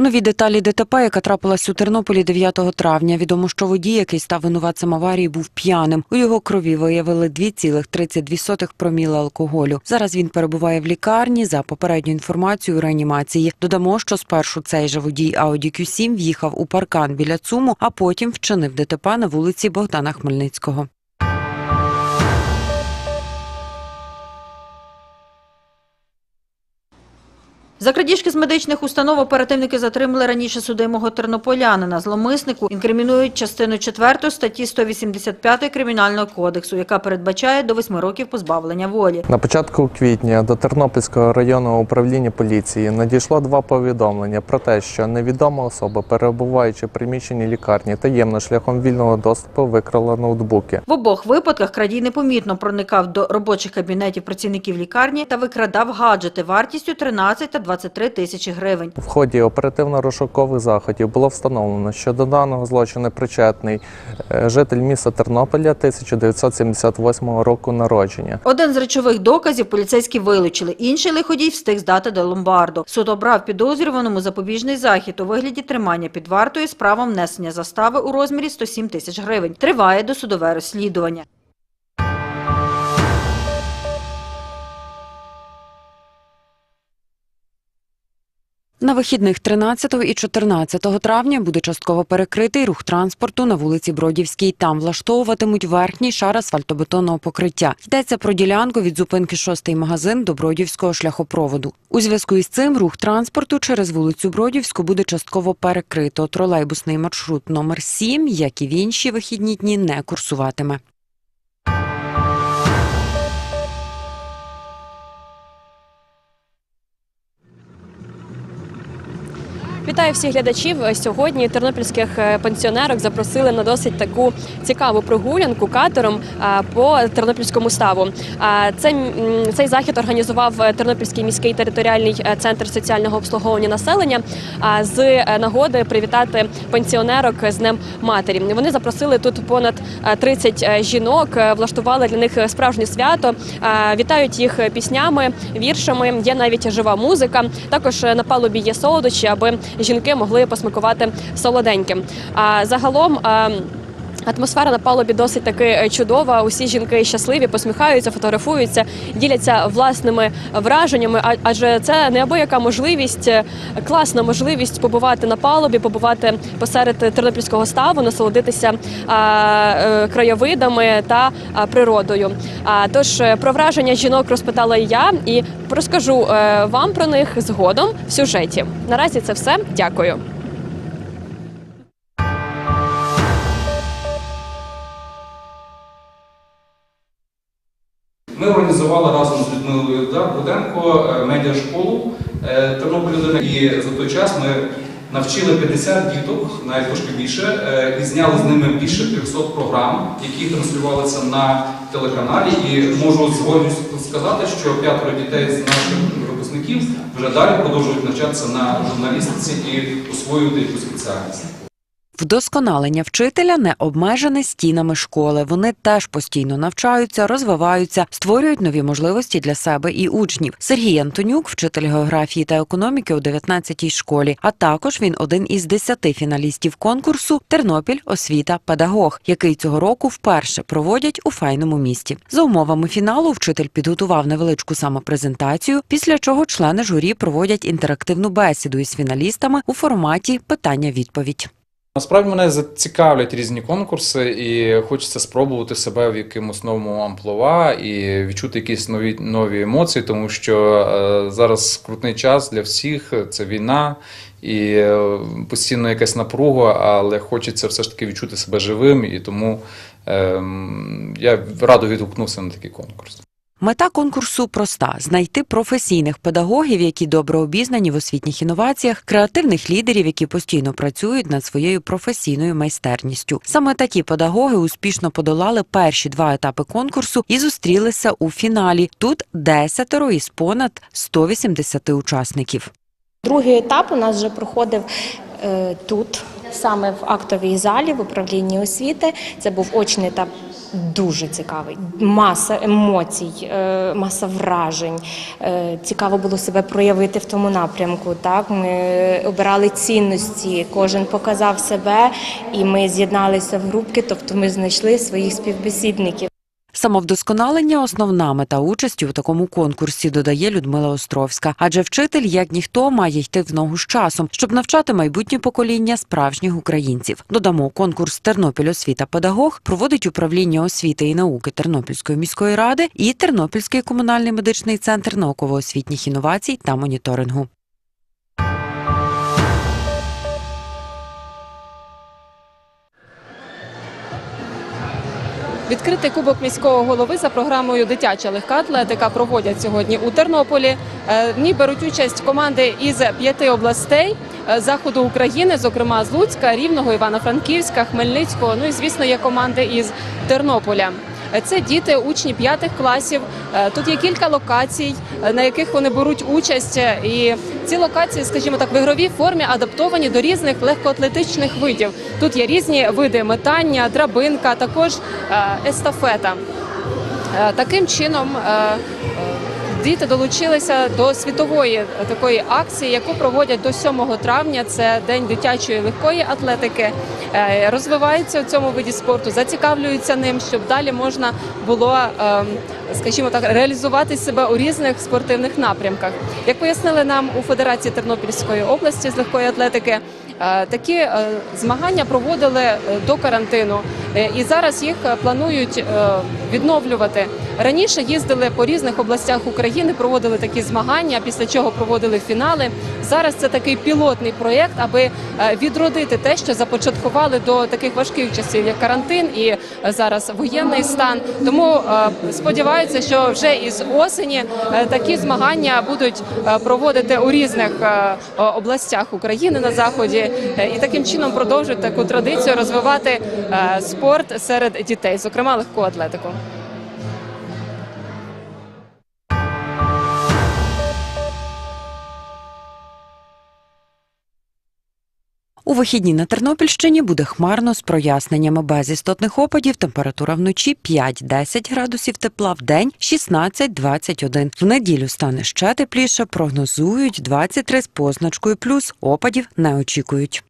Нові деталі ДТП, яка трапилась у Тернополі 9 травня. Відомо, що водій, який став винуватцем аварії, був п'яним. У його крові виявили 2,32 проміла алкоголю. Зараз він перебуває в лікарні за попередньою інформацією у реанімації. Додамо, що спершу цей же водій Audi Q7 в'їхав у паркан біля ЦУМу, а потім вчинив ДТП на вулиці Богдана Хмельницького. За крадіжки з медичних установ оперативники затримали раніше судимого тернополянина. Зломиснику інкримінують частину 4 статті 185 Кримінального кодексу, яка передбачає до 8 років позбавлення волі. На початку квітня до Тернопільського районного управління поліції надійшло два повідомлення про те, що невідома особа, перебуваючи в приміщенні лікарні, таємно шляхом вільного доступу викрала ноутбуки. В обох випадках крадій непомітно проникав до робочих кабінетів працівників лікарні та викрадав гаджети вартістю 13 та 23 тисячі гривень. В ході оперативно-розшукових заходів було встановлено, що до даного злочину причетний е, житель міста Тернополя 1978 року народження. Один з речових доказів поліцейські вилучили, інший лиходій встиг здати до ломбарду. Суд обрав підозрюваному запобіжний захід у вигляді тримання під вартою з правом внесення застави у розмірі 107 тисяч гривень. Триває досудове розслідування. На вихідних 13 і 14 травня буде частково перекритий рух транспорту на вулиці Бродівській. Там влаштовуватимуть верхній шар асфальтобетонного покриття. Йдеться про ділянку від зупинки «Шостий магазин до Бродівського шляхопроводу. У зв'язку із цим рух транспорту через вулицю Бродівську буде частково перекрито. Тролейбусний маршрут номер 7, як і в інші вихідні дні, не курсуватиме. Вітаю всіх глядачів. Сьогодні тернопільських е, пенсіонерок запросили на досить таку цікаву прогулянку катером по тернопільському ставу. А, Цей, цей захід організував е, Тернопільський міський територіальний е, центр соціального обслуговування населення з е, нагоди привітати пенсіонерок з Днем матері. Вони запросили тут понад е, 30 е, жінок, е, влаштували для них справжнє свято. Вітають їх піснями, віршами. Є навіть жива музика. Також е, на палубі є солодощі, аби жінки могли посмакувати солоденьким. А загалом. Атмосфера на палубі досить таки е, чудова. Усі жінки щасливі, посміхаються, фотографуються, діляться власними враженнями. Адже це неабияка можливість, е, класна можливість побувати на палубі, побувати посеред тернопільського ставу, насолодитися е, краєвидами та природою. Тож про враження жінок розпитала я і розкажу вам про них згодом в сюжеті. Наразі це все. Дякую. Ми організували разом з Людмилою Руденко е, медіашколу е, Тернопіль 1 і за той час ми навчили 50 діток, навіть трошки більше, е, і зняли з ними більше 300 програм, які транслювалися на телеканалі. І можу з гордістю сказати, що п'ятеро дітей з наших випускників вже далі продовжують навчатися на журналістиці і освоювати якусь спеціальність. Вдосконалення вчителя не обмежене стінами школи. Вони теж постійно навчаються, розвиваються, створюють нові можливості для себе і учнів. Сергій Антонюк, вчитель географії та економіки у 19-й школі. А також він один із десяти фіналістів конкурсу Тернопіль освіта педагог, який цього року вперше проводять у файному місті. За умовами фіналу вчитель підготував невеличку самопрезентацію, після чого члени журі проводять інтерактивну бесіду із фіналістами у форматі питання-відповідь. Насправді мене зацікавлять різні конкурси, і хочеться спробувати себе в якомусь новому амплуа і відчути якісь нові нові емоції, тому що е, зараз скрутний час для всіх. Це війна і е, постійно якась напруга, але хочеться все ж таки відчути себе живим, і тому е, я радо відгукнувся на такий конкурс. Мета конкурсу проста: знайти професійних педагогів, які добре обізнані в освітніх інноваціях, креативних лідерів, які постійно працюють над своєю професійною майстерністю. Саме такі педагоги успішно подолали перші два етапи конкурсу і зустрілися у фіналі. Тут десятеро із понад 180 учасників. Другий етап у нас вже проходив е, тут, саме в актовій залі, в управлінні освіти. Це був очний етап дуже цікавий. Маса емоцій, е, маса вражень. Е, Цікаво було себе проявити в тому напрямку. Так, ми обирали цінності, кожен показав себе, і ми з'єдналися в групки, тобто ми знайшли своїх співбесідників. Самовдосконалення основна мета участі у такому конкурсі, додає Людмила Островська. Адже вчитель, як ніхто, має йти в ногу з часом, щоб навчати майбутнє покоління справжніх українців. Додамо, конкурс Тернопіль освіта педагог проводить управління освіти і науки Тернопільської міської ради і Тернопільський комунальний медичний центр науково-освітніх інновацій та моніторингу. Відкритий кубок міського голови за програмою Дитяча легка атлетика проводять сьогодні у Тернополі. Е, В ній беруть участь команди із п'яти областей е, заходу України, зокрема з Луцька, Рівного, Івано-Франківська, Хмельницького. Ну і звісно, є команди із Тернополя. Це діти, учні п'ятих класів. Е, Тут є кілька локацій, е, на яких вони беруть участь. Е, І ці локації, скажімо так, в ігровій формі адаптовані до різних легкоатлетичних видів. Тут є різні види метання, драбинка, також естафета. Таким чином діти долучилися до світової такої акції, яку проводять до 7 травня. Це день дитячої легкої атлетики. Е, Розвиваються в цьому виді спорту, зацікавлюються ним, щоб далі можна було, е, скажімо так, реалізувати себе у різних спортивних напрямках. Як пояснили нам у Федерації Тернопільської області з легкої атлетики. Е, Такі е, змагання проводили до карантину, і зараз їх е, планують е, відновлювати. Раніше їздили по різних областях України, проводили такі змагання, після чого проводили фінали. Зараз це такий пілотний проєкт, аби е, відродити те, що започаткували до таких важких часів, як карантин і е, зараз воєнний стан. Тому е, сподіваються, що вже із осені е, такі змагання будуть е, проводити у різних е, областях України на заході, е, і таким чином продовжують таку традицію розвивати е, спорт серед дітей, зокрема легку атлетику. У вихідні на Тернопільщині буде хмарно з проясненнями без істотних опадів. Температура вночі 5-10 градусів тепла, в день 16-21. В неділю стане ще тепліше. Прогнозують 23 з позначкою плюс. Опадів не очікують.